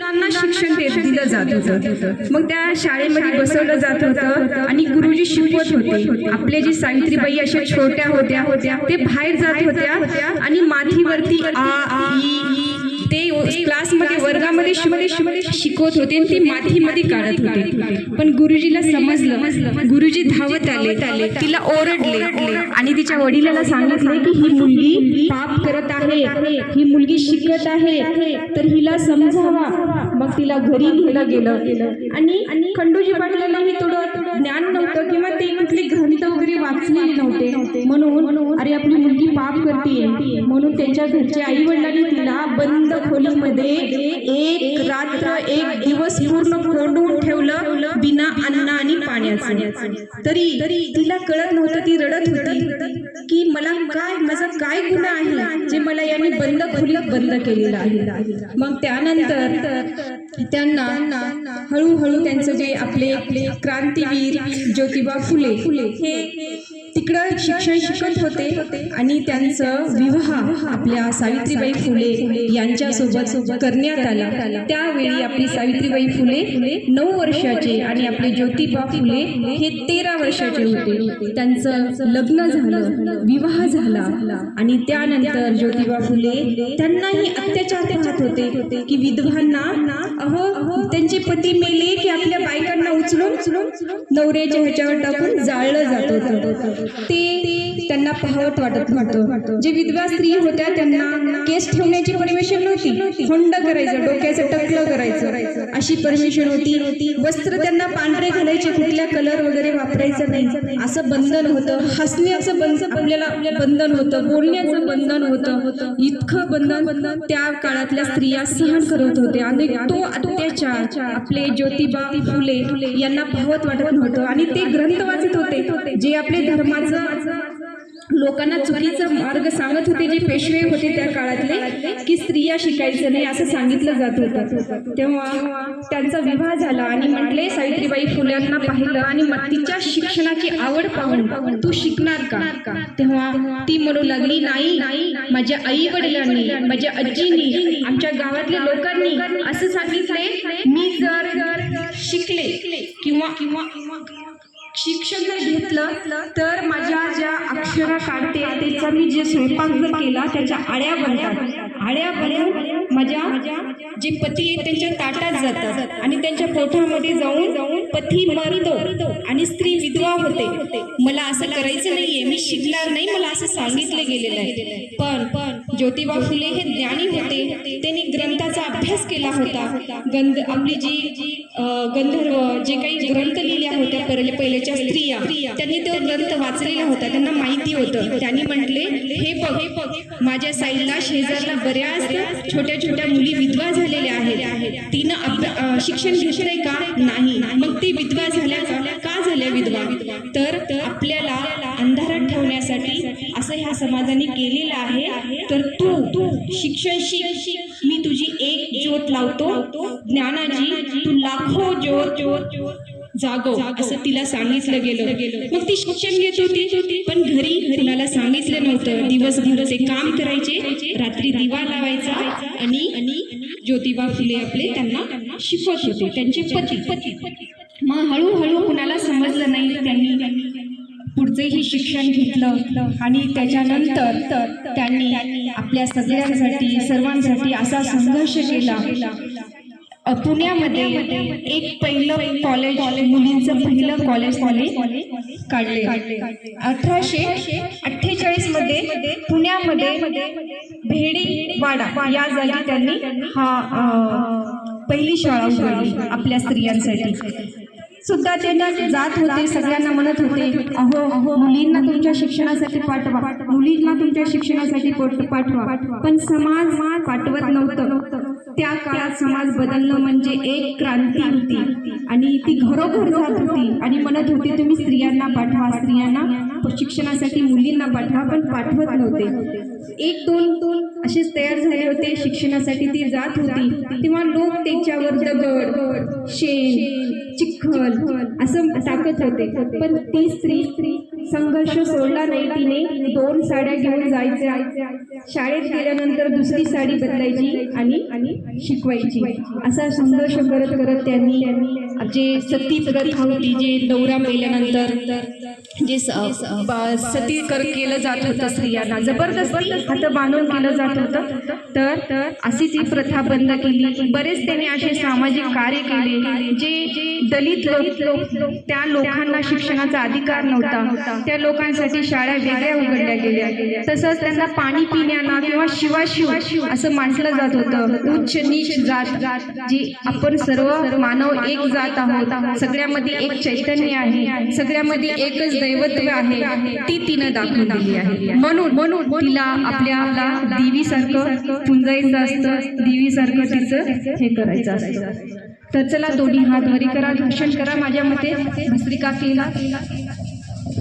मुलांना शिक्षण दिलं जात होतं. मग त्या शाळेमध्ये बसवलं जात होतं आणि गुरुजी शिकवत होते. आपल्या जी सावित्रीबाई अशा छोट्या होत्या होत्या ते बाहेर जात होत्या आणि माथीवरती आ वर्गामध्ये शिकवत शिकवत होते आणि ते माथीमध्ये काढत होते. पण गुरुजीला समजलं गुरुजी धावत आले आले तिला ओरडले आणि तिच्या वडिलाला सांगितले की ही मुलगी पाप करत आहे ही मुलगी शिकत आहे तर हिला समजावा. मग तिला घरी घ्यायला गेलं. आणि आणि पाटलांना हे थोडं ज्ञान नव्हतं किंवा ते कुठले ग्रंथ वगैरे वाचलेले नव्हते. म्हणून अरे आपली मुलगी पाप करते म्हणून त्यांच्या घरच्या आई वडिलांनी तिला बंद खोलीमध्ये एक रात्र एक दिवस पूर्ण कोंडून ठेवलं बिना अन्न आणि पाण्याचं. तरी तरी तिला कळत नव्हतं ती रडत होती की मला काय माझा काय गुन्हा आहे जे मला याने बंद खोलीत बंद केलेलं आहे. मग त्यानंतर त्यांना हळूहळू त्यांचं जे आपले आपले क्रांतीवीर ज्योतिबा फुले फुले हे तिकडं शिक्षण शिकत होते आणि त्यांचं विवाह आपल्या सावित्रीबाई फुले यांच्या सोबत करण्यात आला. त्यावेळी आपली सावित्रीबाई फुले नऊ वर्षाचे आणि आपले ज्योतिबा फुले हे तेरा वर्षाचे होते. त्यांचं लग्न झालं विवाह झाला आणि त्यानंतर ज्योतिबा फुले त्यांनाही अत्याचार पाहत होते की विधवांना अहो. त्यांचे पती मेले की आपल्या बायकांना उचलून उचलून नवऱ्याच्या ह्याच्यावर टाकून जाळलं जात होतं. ते त्यांना पाहवत वाटत नव्हतं. जे विधवा स्त्री होत्या त्यांना केस ठेवण्याची परमिशन नव्हती. थंड करायचं डोक्याचं टकलं करायचं. अशी परमिशन होती. वस्त्र त्यांना पांढरे घालायचे कुठल्या कलर वगैरे वापरायचं नाही. असं बंधन होतं. हसण्याचं बंध आपल्याला बंधन होतं. बोलण्याचं बंधन होतं. इतकं बंधन त्या काळातल्या स्त्रिया सहन करत होते आणि तो अत्याचार आपले ज्योतिबा फुले यांना भावत वाटत नव्हतं. आणि ते ग्रंथ वाचत होते जे आपले धर्माचं लोकांना चुकीचा मार्ग सांगत होते जे पेशवे होते त्या काळातले की स्त्रिया शिकायचं नाही असं सांगितलं जात होतं. तेव्हा त्यांचा विवाह झाला आणि म्हटले सावित्रीबाई फुल्यांना पाहिलं आणि तिच्या शिक्षणाची आवड पाहून तू शिकणार का? तेव्हा ती म्हणू लागली नाही नाही माझ्या आई वडिलांनी माझ्या आजीनी आमच्या गावातल्या लोकांनी असं सांगितले मी जर शिकले किंवा किंवा शिक्षण जर घेतलं तर माझ्या ज्या अक्षरा काढते त्याचा मी जे स्वयंपाक जर केला त्याच्या आळ्या बनतात. आळ्या बनून माझ्या जे पती आहेत त्यांच्या ताटात जातात. आणि त्यांच्या पोठामध्ये जाऊन जाऊन पती मरतो आणि स्त्री विधवा होते. मला असं करायचं नाहीये. मी शिकणार नाही मला असं सांगितलं गेलेलं आहे. पण पण ज्योतिबा फुले हे ज्ञानी होते. त्यांनी ग्रंथाचा अभ्यास केला होता. गंध आपली जी गंधर्व जे काही ग्रंथ लिहिल्या होत्या पहिले पहिल्याच्या स्त्रिया त्यांनी तो ग्रंथ वाचलेला होता. त्यांना माहिती होतं. त्यांनी म्हटले हे बघ हे बघ माझ्या साईडला शेजारला बऱ्याच छोट्या छोट्या मुली विधवा झालेल्या आहेत. तिनं शिक्षण घेतलंय का? नाही. मग ती विधवा झाल्या का झाल्या विधवा? तर आपल्याला ह्या समाजाने केलेलं आहे तर तू तू शिक्षण शिक. मी तुझी एक ज्योत लावतो. ज्ञानाची तू लाखो ज्योत ज्योत जागो असं तिला सांगितलं गेलं. मग ती शिक्षण घेत होती पण घरी कुणाला सांगितलं नव्हतं. दिवस दिवस काम करायचे रात्री दिवा लावायचा आणि आणि ज्योतिबा फुले आपले त्यांना शिकवत होते त्यांचे पती. पती मग हळूहळू कुणाला समजलं नाही त्यांनी पुढचंही शिक्षण घेतलं आणि त्याच्यानंतर त्यांनी आपल्या सगळ्यांसाठी सर्वांसाठी असा संघर्ष केला. पुण्यामध्ये एक पहिलं कॉलेज मुलींचं पहिलं कॉलेज कॉलेज काढले. अठराशे अठ्ठेचाळीसमध्ये पुण्यामध्ये भेडी वाडा या जागी त्यांनी हा पहिली शाळा उघडली आपल्या स्त्रियांसाठी. सुद्धा त्यांना जात होते सगळ्यांना म्हणत होते अहो अहो मुलींना तुमच्या शिक्षणासाठी पाठवा मुलींना तुमच्या शिक्षणासाठी पाठवा. पण समाज पाठवत नव्हतं. त्या काळात समाज बदलणं म्हणजे एक क्रांती होती. आणि ती घरोघर जात होती. आणि म्हणत होती तुम्ही स्त्रियांना पाठवा स्त्रियांना शिक्षणासाठी मुलींना पाठवा. पण पाठवत नव्हते. एक दोन दोन असेच तयार झाले होते. शिक्षणासाठी ती जात होती. तेव्हा लोक त्यांच्यावर दगड शेण चिखल असं टाकत होते. पण ती स्त्री संघर्ष सोडला नाही. तिने दोन साड्या घेऊन जायच्या शाळेत गेल्यानंतर दुसरी साडी बदलायची आणि शिकवायची. असा संघर्ष करत करत त्यांनी जे सती प्रथा होती जे नवरा मेल्यानंतर जे सती कर केलं जात होतं स्त्रियांना. जबरदस्ती हात बांधून केलं जात होतं. तर अशी ती प्रथा बंद केली. बरेच त्यांनी असे सामाजिक कार्य केले जे दलित दलित लोक त्या लोकांना शिक्षणाचा अधिकार नव्हता. त्या लोकांसाठी शाळा वेगळ्या उघडल्या गेल्या. तसंच त्यांना पाणी पिण्याला किंवा शिवाशिव असं मानलं जात होतं. उच्च नीच जात जी आपण सर्व मानव एक जात आहोत. सगळ्यामध्ये एक चैतन्य आहे. सगळ्यामध्ये एकच दैवत्व आहे. ती तिनं दाखवून दिली आहे. म्हणून म्हणून तिला आपल्याला देवीसारखं पुंजायचं असतं. देवीसारखं तिचं हे करायचं असतं. तर चला दोन्ही हात वरी करा भाषण करा. माझ्या मते भस्त्रिका केला.